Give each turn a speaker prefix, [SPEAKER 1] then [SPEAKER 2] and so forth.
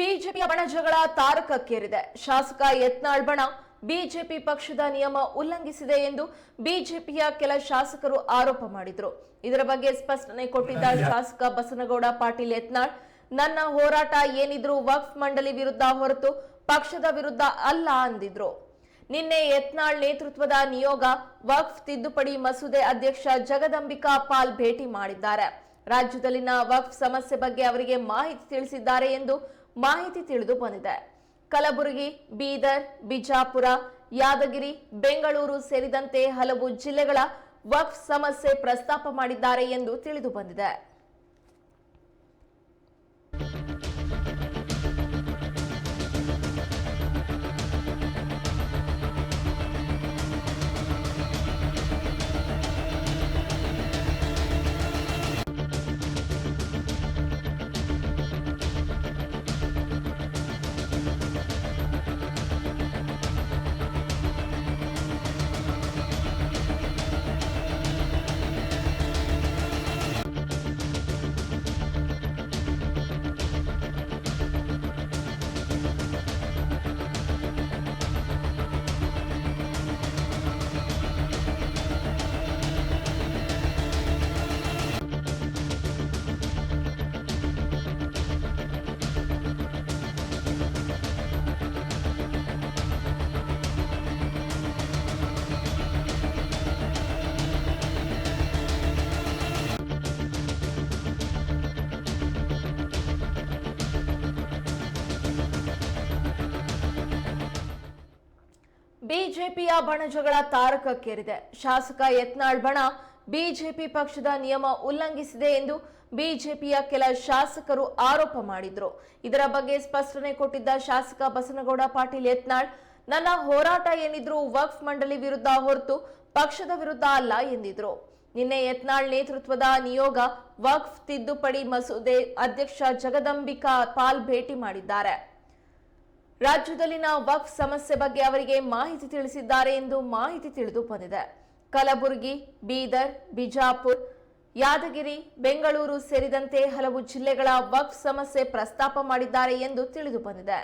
[SPEAKER 1] ಬಿಜೆಪಿಯ ಬಣ ಜಗಳ ತಾರಕಕ್ಕೇರಿದೆ. ಶಾಸಕ ಯತ್ನಾಳ್ ಬಣ ಬಿಜೆಪಿ ಪಕ್ಷದ ನಿಯಮ ಉಲ್ಲಂಘಿಸಿದೆ ಎಂದು ಬಿಜೆಪಿಯ ಕೆಲ ಶಾಸಕರು ಆರೋಪ ಮಾಡಿದ್ರು. ಇದರ ಬಗ್ಗೆ ಸ್ಪಷ್ಟನೆ ಕೊಟ್ಟಿದ್ದ ಶಾಸಕ ಬಸನಗೌಡ ಪಾಟೀಲ್ ಯತ್ನಾಳ್ ನನ್ನ ಹೋರಾಟ ಏನಿದ್ರು ವಕ್ಫ್ ಮಂಡಳಿ ವಿರುದ್ಧ ಹೊರತು ಪಕ್ಷದ ವಿರುದ್ಧ ಅಲ್ಲ ಅಂದಿದ್ರು. ನಿನ್ನೆ ಯತ್ನಾಳ್ ನೇತೃತ್ವದ ನಿಯೋಗ ವಕ್ಫ್ ತಿದ್ದುಪಡಿ ಮಸೂದೆ ಅಧ್ಯಕ್ಷ ಜಗದಂಬಿಕಾ ಪಾಲ್ ಭೇಟಿ ಮಾಡಿದ್ದಾರೆ. ರಾಜ್ಯದಲ್ಲಿನ ವಕ್ಫ್ ಸಮಸ್ಯೆ ಬಗ್ಗೆ ಅವರಿಗೆ ಮಾಹಿತಿ ತಿಳಿಸಿದ್ದಾರೆ ಎಂದು ಮಾಹಿತಿ ತಿಳಿದು ಬಂದಿದೆ. ಕಲಬುರಗಿ, ಬೀದರ್, ಬಿಜಾಪುರ, ಯಾದಗಿರಿ, ಬೆಂಗಳೂರು ಸೇರಿದಂತೆ ಹಲವು ಜಿಲ್ಲೆಗಳ ವಕ್ಫ್ ಸಮಸ್ಯೆ ಪ್ರಸ್ತಾಪ ಮಾಡಿದ್ದಾರೆ ಎಂದು ತಿಳಿದು ಬಂದಿದೆ. ಬಿಜೆಪಿಯ ಬಣಜಗಳ ತಾರಕಕ್ಕೇರಿದೆ. ಶಾಸಕ ಯತ್ನಾಳ್ ಬಣ ಬಿಜೆಪಿ ಪಕ್ಷದ ನಿಯಮ ಉಲ್ಲಂಘಿಸಿದೆ ಎಂದು ಬಿಜೆಪಿಯ ಕೆಲ ಶಾಸಕರು ಆರೋಪ ಮಾಡಿದ್ರು. ಇದರ ಬಗ್ಗೆ ಸ್ಪಷ್ಟನೆ ಕೊಟ್ಟಿದ್ದ ಶಾಸಕ ಬಸನಗೌಡ ಪಾಟೀಲ್ ಯತ್ನಾಳ್, ನನ್ನ ಹೋರಾಟ ಏನಿದ್ರು ವಕ್ಫ್ ಮಂಡಳಿ ವಿರುದ್ಧ ಹೊರತು ಪಕ್ಷದ ವಿರುದ್ಧ ಅಲ್ಲ ಎಂದಿದ್ರು. ನಿನ್ನೆ ಯತ್ನಾಳ್ ನೇತೃತ್ವದ ನಿಯೋಗ ವಕ್ಫ್ ತಿದ್ದುಪಡಿ ಮಸೂದೆ ಅಧ್ಯಕ್ಷ ಜಗದಂಬಿಕಾ ಪಾಲ್ ಭೇಟಿ ಮಾಡಿದ್ದಾರೆ. ರಾಜ್ಯದಲ್ಲಿನ ವಕ್ಫ್ ಸಮಸ್ಯೆ ಬಗ್ಗೆ ಅವರಿಗೆ ಮಾಹಿತಿ ತಿಳಿಸಿದ್ದಾರೆ ಎಂದು ಮಾಹಿತಿ ತಿಳಿದು ಬಂದಿದೆ. ಕಲಬುರಗಿ, ಬೀದರ್, ಬಿಜಾಪುರ್, ಯಾದಗಿರಿ, ಬೆಂಗಳೂರು ಸೇರಿದಂತೆ ಹಲವು ಜಿಲ್ಲೆಗಳ ವಕ್ಫ್ ಸಮಸ್ಯೆ ಪ್ರಸ್ತಾಪ ಮಾಡಿದ್ದಾರೆ ಎಂದು ತಿಳಿದು ಬಂದಿದೆ.